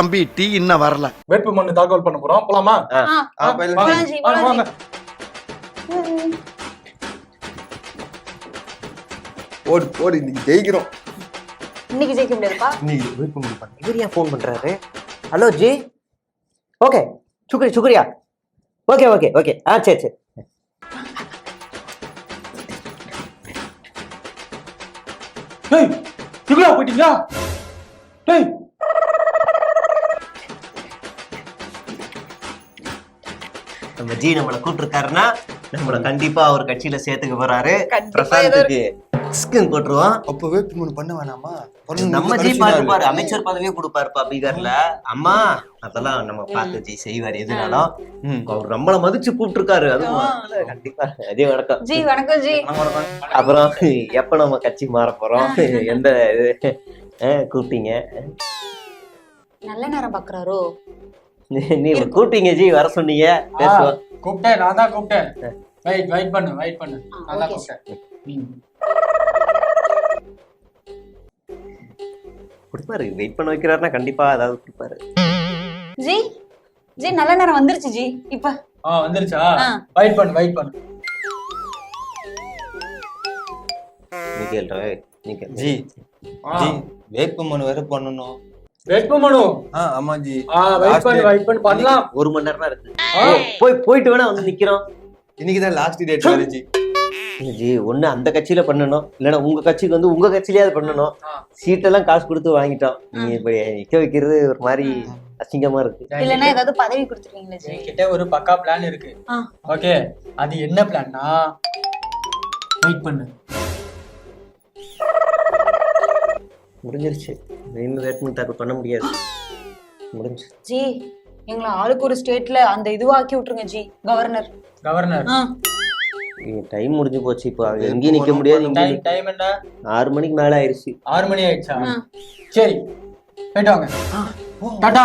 தம்பி டீ இன்னும் வரல. வேட்பு மனு தாக்கல் பண்ண போறோம். போலாமா. போடு போடு இன்னைக்கு ஜெயிக்கிறோம். இன்னைக்கு ஜெயிக்க முடியாதுப்பா. இன்னைக்கு வேட்புமனு பண்ண இவர் ஏன் ஃபோன் பண்றாரு? Hello G? ஓகே சுக்ரி சுக்ரியா. ஓகே ஓகே ஓகே ஆ சரி சரி. டேய் சிகுலா போயிட்டீங்களா? டேய் நம்ம ஜி நம்மளை கூப்பிட்டுருக்காருன்னா நம்மள கண்டிப்பா அவர் கட்சியில சேர்த்துக்க போறாரு. கண்டிப்பா. ஏதோ பிரசாந்துக்கு ஸ்கின் போட்டுருவோம் அப்ப வேட்புமனு பண்ண வேணாமா? நம்ம ஜி. பாருப்பாரு அமைச்சர் பதவியே கொடுப்பாருப்பா பீகார்ல. அம்மா அதெல்லாம் நம்ம பார்த்து ஜி செய்வார் எதுனாலும். ம். அவர் நம்மள மதிச்சு கூப்பிட்டுருக்காரு அதுவும் கண்டிப்பா. அதே வணக்கம். ஜி வணக்கம் ஜி. அப்புறம் எப்ப நம்ம கட்சி மாற போறோம்? எந்த இது? அஹ், கூப்பிட்டீங்க? நல்ல நேரம் பாக்குறாரோ? நீ- நீ கூப்பிட்டீங்க ஜி வர சொன்னீங்க. பேசுவோம். கூப்பிட்டேன் நான் தான் கூப்பிட்டேன். வெயிட் வெயிட் பண்ணு வெயிட் பண்ணு. நான் தான் கூப்பிட்டேன். கொடுப்பாரு வெயிட் பண்ண வைக்கிறாருன்னா கண்டிப்பா ஏதாவது கொடுப்பாரு. ஜி ஜி நல்ல நேரம் வந்துருச்சு ஜி. இப்ப. ஆ வந்துருச்சா. வெயிட் பண்ணு வெயிட் பண்ணு. நிக்கல் ராய் நிக்கல் ஜி ஆ. ஜி வேட்புமனு வேற பண்ணணும். வேட்பு மனு. ஆ ஆமா ஜி ஆ வெயிட் பண்ணு. வெயிட் பண்ணு பண்ணலாம். ஒரு மணி நேரம் தான் இருக்கு. போய் போயிட்டு வேணா வந்து நிக்கிறோம். இன்னைக்கு தான் லாஸ்ட் டேட் வேற ஜி ஒண்ணு அந்த கட்சியில பண்ணணும். இல்லைன்னா உங்க கட்சிக்கு வந்து உங்க கட்சியிலேயாவது பண்ணணும். சீட்டெல்லாம் காசு கொடுத்து வாங்கிட்டோம். நீங்க இப்படி நிக்க வைக்கிறது ஒரு மாதிரி அசிங்கமா இருக்கு. இல்லன்னா ஏதாவது பதவி கொடுத்துருவீங்களா ஜி. என்கிட்ட ஒரு பக்கா பிளான் இருக்கு. ஓகே அது என்ன பிளான்னா வெயிட் பண்ணு. முடிஞ்சிருச்சு. இன்னும் வேட்பு தாக்கல் பண்ண முடியாது. முடிஞ்சு. ஜி எங்களை ஆளுக்கு ஒரு ஸ்டேட்ல அந்த இதுவாக்கி விட்டுருங்க ஜி கவர்னர் கவர்னர் ஆ, டைம் முடிஞ்சு போச்சு இப்போ. அங்க எங்கேயும் நிக்க முடியாது டைம் டைம் என்ன? ஆறு மணிக்கு மேல ஆயிருச்சு ஆறு மணி ஆயிடுச்சா. சரி போயிட்டு வாங்க. டாடா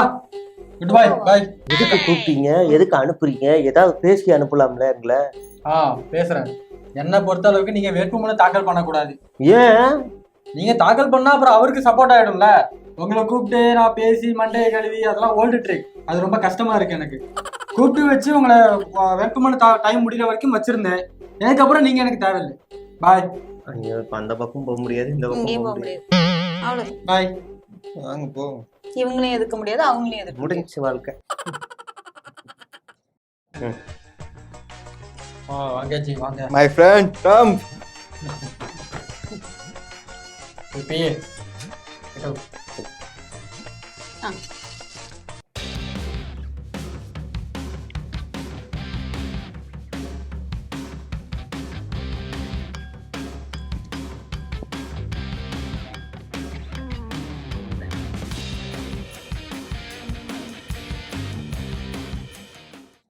குட் பை பை எதுக்கு கூப்பிட்டீங்க? எதுக்கு அனுப்புறீங்க? ஏதாவது பேசி அனுப்பலாம்ல எங்களை? ஆ பேசுறேன். என்ன பொறுத்த அளவுக்கு நீங்க வேட்புமனு தாக்கல் பண்ணக்கூடாது. ஏன்? நீங்க தாக்கல் பண்ணா அப்புறம் அவருக்கு சப்போர்ட் ஆயிடும்ல? உங்களை கூப்பிட்டு நான் பேசி மண்டையை கழுவி அதெல்லாம் ஓல்டு ட்ரிக் அது ரொம்ப கஷ்டமா இருக்கு எனக்கு. கூப்பிட்டு வச்சு உங்களை வேட்புமனு டைம் முடிகிற வரைக்கும் வச்சிருந்தேன். அதுக்கப்புறம் நீங்க எனக்கு தேவையில்லை. பாய் ஐயோ அந்த பக்கம் போக முடியாது இந்த பக்கம் போக முடியாது. அவ்வளவு பாய் வாங்க போ. இவங்களையும் எதுக்க முடியாது அவங்களையும் எதுக்க முடிஞ்சு வாழ்க்கை. ஆ வாங்க ஜி வாங்க. மை ஃப்ரெண்ட் கம் இப்பயே ஆ.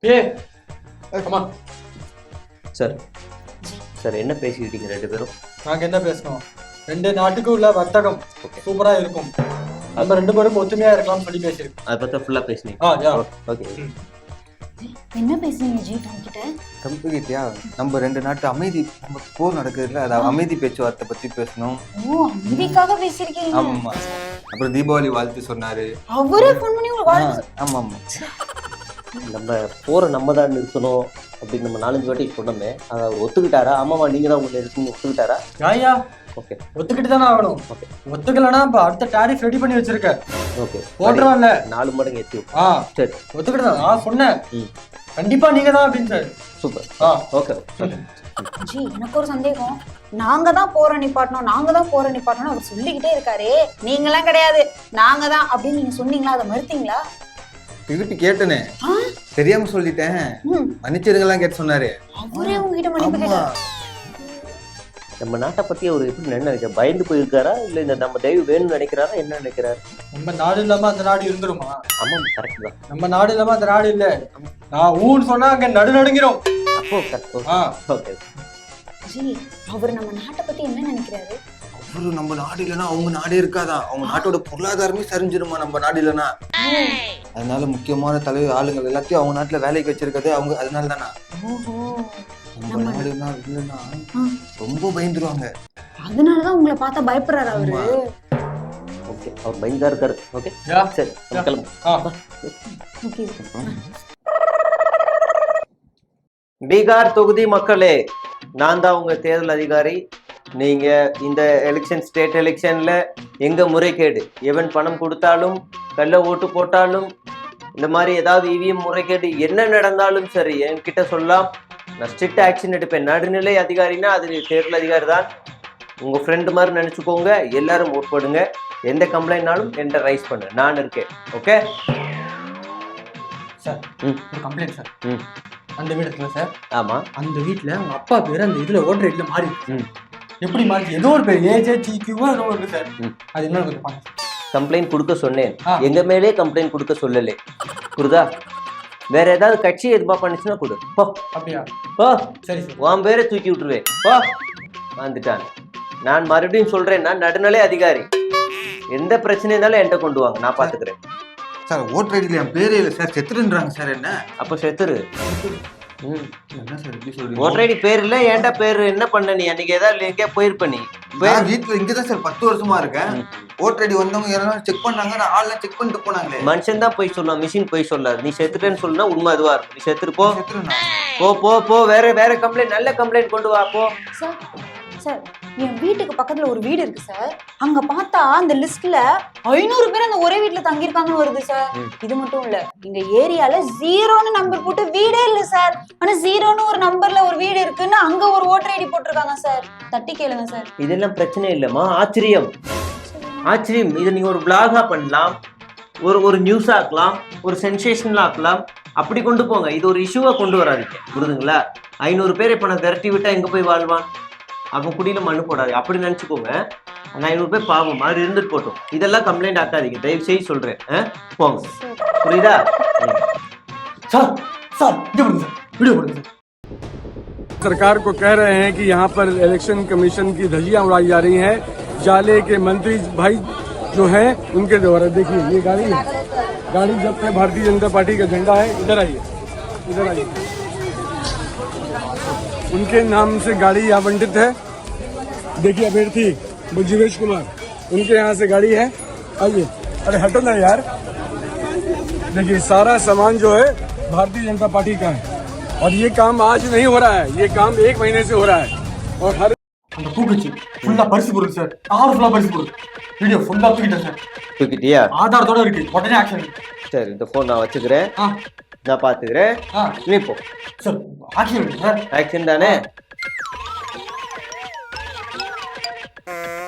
ஏ ஆமா சார் சார் என்ன பேசிக்கிட்டீங்க ரெண்டு பேரும்? நாங்க என்ன பேசணும்? ரெண்டு நாட்டுக்கு உள்ள வர்த்தகம் சூப்பரா இருக்கும். நம்ம ரெண்டு பேரும் ஒத்துமையா இருக்கலாம்னு சொல்லி பேசியிருக்கோம். அதை பத்தி ஃபுல்லா பேசுனீங்க. ஓகே என்ன பேசுறீங்க ஜி கிட்ட? கம்பெனிட்டியா நம்ம ரெண்டு நாட்டு அமைதி நம்ம போர் நடக்குதுல்ல அது அமைதி பேச்சுவார்த்தை பத்தி பேசணும். ஓ அமைதிக்காக பேசிருக்கீங்க ஆமா. அப்புறம் தீபாவளி வாழ்த்து சொன்னாரு. அவரே ஃபோன் பண்ணி உங்களுக்கு ஆ, வாழ்த்து ஆமா. ஆமா நம்ம போரை நம்ம தான் நிறுத்தணும். அப்படின்னு நம்ம நாலஞ்சு வாட்டி சொன்னோமே அதை அவர் ஒத்துக்கிட்டாரா? ஆமாவா நீங்க தான் உங்களை இருக்குன்னு ஒத்துக்கிட்டாரா? யாயா ஓகே. ஒத்துக்கிட்டு தானே ஆகணும். Okay. ஒத்துக்கலன்னா இப்ப அடுத்த டாரிஃப் ரெடி பண்ணி வச்சிருக்க. ஓகே. போட்டுருவான்ல நாலு மடங்கு ஏற்றி ஆ. சரி. ஒத்துக்கிட்டு தான் நான் சொன்னேன். கண்டிப்பா நீங்க தான் அப்படின்னு சார் சூப்பர். ஆ. ஓகே. ஜி எனக்கு ஒரு சந்தேகம். நாங்க தான் போற நிப்பாட்டணும். நாங்க தான் போற நிப்பாட்டணும் அவர் சொல்லிக்கிட்டே இருக்காரு. நீங்களாம் கிடையாது. நாங்க தான் அப்படின்னு நீங்க சொன்னீங்களா? அதை மறுத்தீங்களா? திருப்பி கேட்டனே? தெரியாம சொல்லிட்டேன். மன்னிச்சிருங்கலாம் கேட்டு சொன்னாரு. அவரே உங்ககிட்ட மன்னிப்பு ஆமா. கேட்டாரு? நம்ம நாட்டை பத்தி அவர் எப்படி என்ன நினைக்க பயந்து போயிருக்காரா? இல்ல இந்த நம்ம தெய்வ வேணும்னு நினைக்கிறாரா? என்ன நினைக்கிறாரு? நம்ம நாடு இல்லாம அந்த நாடு இருந்துருமா? ஆமா கரெக்ட் தான். நம்ம நாடு இல்லாம அந்த நாடு இல்ல. நான் ஊன்னு சொன்னா அங்க நடு நடுங்கிறோம் அப்போ கரெக்ட் ஆ. ஓகே. அவர் நம்ம நாட்டை பத்தி என்ன நினைக்கிறாரு? அவரு நம்ம நாடு இல்லைன்னா அவங்க நாடே இருக்காதா? அவங்க நாட்டோட பொருளாதாரமே சரிஞ்சிருமா நம்ம நாடு இல்லைன்னா? அதனால முக்கியமான தலைவர் ஆளுங்கள் எல்லாத்தையும் அவங்க நாட்டுல வேலைக்கு வச்சிருக்கதே அவங்க அதனால தானா ஓஹோ. நம்ம நாடுனா இல்லைன்னா. ரொம்ப பயந்துருவாங்க. அதனாலதான் உங்களை பார்த்தா பயப்படுறாரு அவரு. ஓகே அவர் பயந்தா இருக்காரு. ஓகே சரி கிளம்பு ஆ. ஓகே. பீகார் தொகுதி மக்களே நான் தான் உங்க தேர்தல் அதிகாரி. நீங்க இந்த எலெக்ஷன் ஸ்டேட் எலெக்ஷன்ல எங்க முறைகேடு? எவன் பணம் கொடுத்தாலும் கள்ள ஓட்டு போட்டாலும் இந்த மாதிரி ஏதாவது இவிஎம் முறைகேடு என்ன நடந்தாலும் சரி என்கிட்ட சொல்லலாம் நான் ஸ்ட்ரிக்ட் ஆக்ஷன் எடுப்பேன். நடுநிலை அதிகாரினா அது தேர்தல் அதிகாரி தான். உங்க ஃப்ரெண்டு மாதிரி நினைச்சுக்கோங்க. எல்லாரும் ஓட் போடுங்க. எந்த கம்ப்ளைண்ட்னாலும் என்கிட்ட ரைஸ் பண்ணு. நான் இருக்கேன். ஓகே சார் ம். ஒரு கம்ப்ளைண்ட் சார் ம். அந்த வீடு இருக்குல்ல சார் ஆமா. அந்த வீட்ல அவங்க அப்பா பேர் அந்த இதுல ஓட்டர் ஐடில மாறி. ம். எப்படி மாறி ஏதோ ஒரு பேர். ஏஜே டிக்யூவோ ஏதோ சார் ம். அது என்ன கொஞ்சம் பாருங்க. கம்ப்ளைண்ட் கொடுக்க சொன்னேன். எங்க மேலே கம்ப்ளைண்ட் கொடுக்க சொல்லலே. புரியுதா? வேற ஏதாவது கட்சி எதுபா பண்ணுச்சுன்னா கொடு. போ. அப்படியா? போ. சரி சார். உன் பேரை தூக்கி விட்டுருவேன். போ. வந்துட்டான். நான் மறுபடியும் சொல்றேன் நான் நடுநிலை அதிகாரி. எந்த பிரச்சனை இருந்தாலும் என்கிட்ட கொண்டு வாங்க. நான் பாத்துக்கிறேன் சார் ஓட்டர் ஐடியில் என் பேரே இல்லை. சார் செத்துருன்றாங்க. சார் என்ன? அப்ப செத்துரு. ம் என்ன சார் இப்படி சொல்றீங்க? ஓட்டரடி பேர் இல்ல ஏன்டா பேர்? என்ன பண்ண நீ? அன்னைக்கு ஏதாவது எங்கேயா போயிருப்ப நீ. நான் வீட்டுல இங்கதான் சார் பத்து வருஷமா இருக்கேன். ஓட்டர் ஐடி வந்தவங்க யாராவது செக் பண்ணாங்க நான் ஆள்லாம் செக் பண்ணிட்டு போனாங்களே. மனுஷன் தான் போய் சொல்லலாம் மிஷின் போய் சொல்லாது. நீ செத்துட்டேன்னு சொன்னா உண்மை அதுவா இருக்கும். நீ செத்துட்டு போ. போ போ வேற வேற கம்ப்ளைண்ட் நல்ல கம்ப்ளைண்ட் கொண்டு வா போ. சார் என் வீட்டுக்கு பக்கத்துல ஒரு வீடு இருக்கு சார். அங்க பார்த்தா அந்த லிஸ்ட்ல ஐநூறு பேர் அந்த ஒரே வீட்ல தங்கியிருக்காங்கன்னு வருது சார். இது மட்டும் இல்ல இந்த ஏரியால ஜீரோன்னு நம்பர் போட்டு வீடே இல்ல சார். ஆனா ஜீரோன்னு ஒரு நம்பர்ல ஒரு வீடு இருக்குன்னு அங்க ஒரு ஓட்டர் ஐடி போட்டிருக்காங்க சார். தட்டி கேளுங்க சார். இதெல்லாம் பிரச்சனை இல்லைம்மா ஆச்சரியம். ஆச்சரியம். இதை நீங்க ஒரு பிளாகா பண்ணலாம் ஒரு ஒரு நியூஸ் ஆக்கலாம் ஒரு சென்சேஷனல் ஆக்கலாம். அப்படி கொண்டு போங்க. இது ஒரு இஷ்யூவா கொண்டு வராதீங்க புரியுதுங்களா ஐநூறு பேர் இப்போ நான் விரட்டி விட்டா எங்க போய் வாழ்வான்? அவன் குடியில மண்ணு போடாது அப்படி நினைச்சுக்கோங்க அந்த ஐநூறு பேர் பாவம் மாதிரி இருந்துட்டு போட்டோம் இதெல்லாம் கம்ப்ளைண்ட் ஆக்காதீங்க தயவு செய்து சொல்றேன் ஆ? போங்க புரியுதா ம். சார் சார் இங்க பாருங்க சார் வீடியோ போடுங்க சார் सरकार को कह रहे हैं कि यहाँ पर इलेक्शन कमीशन की धज्जियां उड़ाई जा रही हैं जाले के मंत्री भाई जो हैं उनके द्वारा देखिए ये गाड़ी है गाड़ी जब है भारतीय जनता पार्टी का झंडा है इधर आइए इधर आइए उनके नाम से गाड़ी आवंटित है देखिए अभ्यर्थी बुज्जीवेश कुमार उनके यहाँ से गाड़ी है आइए अरे हटो ना यार देखिए सारा सामान जो है भारतीय जनता पार्टी का है और ये काम आज नहीं हो रहा है ये काम एक महीने से हो रहा है और हर அந்த பூக்குச்சி ஃபுல்லா பரிசு பொருள் சார் கார் ஃபுல்லா பரிசு பொருள் வீடியோ ஃபுல்லா தூக்கிட்டேன் சார் தூக்கிட்டியா ஆதாரத்தோட இருக்கு உடனே ஆக்ஷன் சரி இந்த ஃபோன் நான் வச்சுக்கிறேன் ஆ நான் பாத்துக்கிறேன் நீ போ. சார் ஆக்ஷன் இருக்கு சார் ஆக்சிடென்ட் தானே?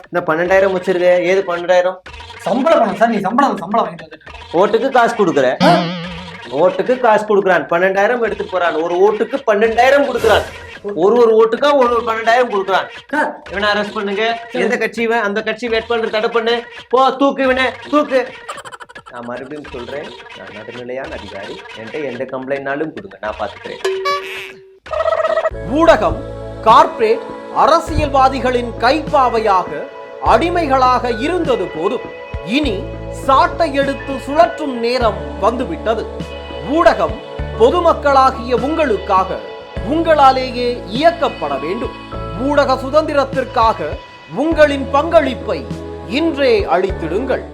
இந்த பன்னெண்டாயிரம் வச்சிருக்க? ஏது பன்னெண்டாயிரம்? சம்பளம் பண்ண சார். நீ சம்பளம் சம்பளம் வாங்கிட்டு வந்துட்டு. ஓட்டுக்கு காசு கொடுக்குற. ஓட்டுக்கு காசு கொடுக்குறான். பன்னெண்டாயிரம் எடுத்துட்டு போறான். ஒரு ஓட்டுக்கு பன்னெண்டாயிரம் கொடுக்குறான். ஒரு ஒரு ஓட்டுக்கா ஒரு ஒரு பன்னெண்டாயிரம் கொடுக்குறான். இவனை அரெஸ்ட் பண்ணுங்க. எந்த கட்சி இவன்? அந்த கட்சி வேட்பாளர் தடை பண்ணு. போ தூக்கு இவனை தூக்கு. நான் மறுபடியும் சொல்றேன். நான் நடுநிலையான அதிகாரி. என்கிட்ட எந்த கம்ப்ளைண்ட்னாலும் கொடுங்க. நான் பார்த்துக்கிறேன் ஊடகம் கார்ப்பரேட் அரசியல்வாதிகளின் கைப்பாவையாக அடிமைகளாக இருந்தது போதும். இனி சாட்டை எடுத்து சுழற்றும் நேரம் வந்துவிட்டது. ஊடகம் பொதுமக்களாகிய உங்களுக்காக உங்களாலேயே இயக்கப்பட வேண்டும். ஊடக சுதந்திரத்திற்காக உங்களின் பங்களிப்பை இன்றே அளித்திடுங்கள்.